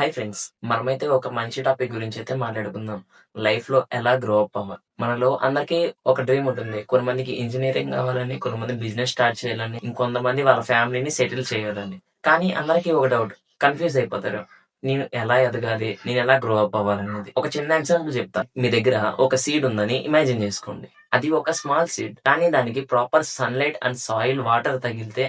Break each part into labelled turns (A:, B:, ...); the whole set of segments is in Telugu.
A: హాయ్ ఫ్రెండ్స్ మనమైతే ఒక మంచి టాపిక్ గురించి అయితే మాట్లాడుకుందాం. లైఫ్లో ఎలా గ్రో అప్ అవ్వాలి మనలో అందరికీ ఒక డ్రీమ్ ఉంటుంది. కొంతమందికి ఇంజనీరింగ్ కావాలని కొంతమంది బిజినెస్ స్టార్ట్ చేయాలని ఇంకొంతమంది వాళ్ళ ఫ్యామిలీని సెటిల్ చేయాలని. కానీ అందరికీ ఒక డౌట్ కన్ఫ్యూజ్ అయిపోతారు. నేను ఎలా ఎదగాలి నేను ఎలా గ్రో అప్ అవ్వాలనేది. ఒక చిన్న ఎగ్జాంపుల్ చెప్తా. మీ దగ్గర ఒక సీడ్ ఉందని ఇమాజిన్ చేసుకోండి. అది ఒక స్మాల్ సీడ్. కానీ దానికి proper sunlight and soil water తగిలితే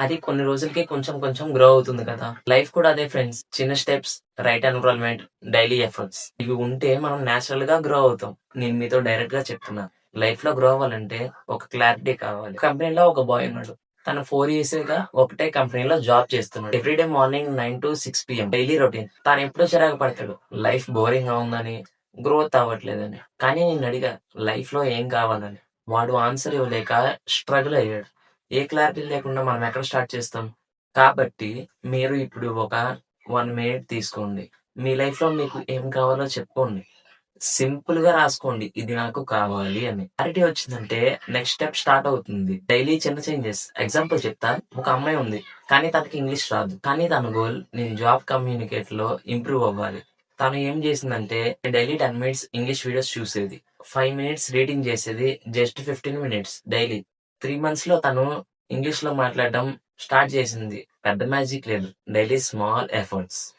A: అది కొన్ని రోజులకి కొంచెం కొంచెం గ్రో అవుతుంది కదా. లైఫ్ కూడా అదే ఫ్రెండ్స్ చిన్న steps right environment daily efforts ఇవి ఉంటే మనం నేచురల్గా గ్రో అవుతాం. నేను మీతో డైరెక్ట్గా చెప్తున్నా. లైఫ్లో గ్రో అవ్వాలంటే ఒక క్లారిటీ కావాలి. కంపెనీలో ఒక బాయ్ ఉన్నాడు. తను ఫోర్ ఇయర్స్గా ఒకటే కంపెనీలో జాబ్ చేస్తున్నాడు. Everyday morning nine to six PM daily routine తాను ఎప్పుడూ చిరాకు పడతాడు లైఫ్ బోరింగ్గా ఉందని గ్రోత్ అవ్వట్లేదని. కానీ నేను అడిగా లైఫ్లో ఏం కావాలని? వాడు ఆన్సర్ ఇవ్వలేక స్ట్రగుల్ అయ్యాడు. ఏ క్లారిటీ లేకుండా మనం ఎక్కడ స్టార్ట్ చేస్తాం? కాబట్టి మీరు ఇప్పుడు ఒక వన్ మినిట్ తీసుకోండి. మీ లైఫ్లో మీకు ఏం కావాలో చెప్పుకోండి. సింపుల్గా రాసుకోండి. ఇది నాకు కావాలి అని. క్లారిటీ వచ్చిందంటే నెక్స్ట్ స్టెప్ స్టార్ట్ అవుతుంది. డైలీ చిన్న చేంజెస్. ఎగ్జాంపుల్ చెప్తా. ఒక అమ్మాయి ఉంది. కానీ తనకి ఇంగ్లీష్ రాదు. కానీ తన గోల్ నేను జాబ్ కమ్యూనికేట్లో ఇంప్రూవ్ అవ్వాలి. తను ఏం చేసిందంటే daily ten minutes English videos చూసేది. ఫైవ్ మినిట్స్ రీడింగ్ చేసేది. Just fifteen minutes daily three మంత్స్లో తను ఇంగ్లీష్లో మాట్లాడడం స్టార్ట్ చేసింది. పెద్ద మ్యాజిక్ లేదు. Daily small efforts.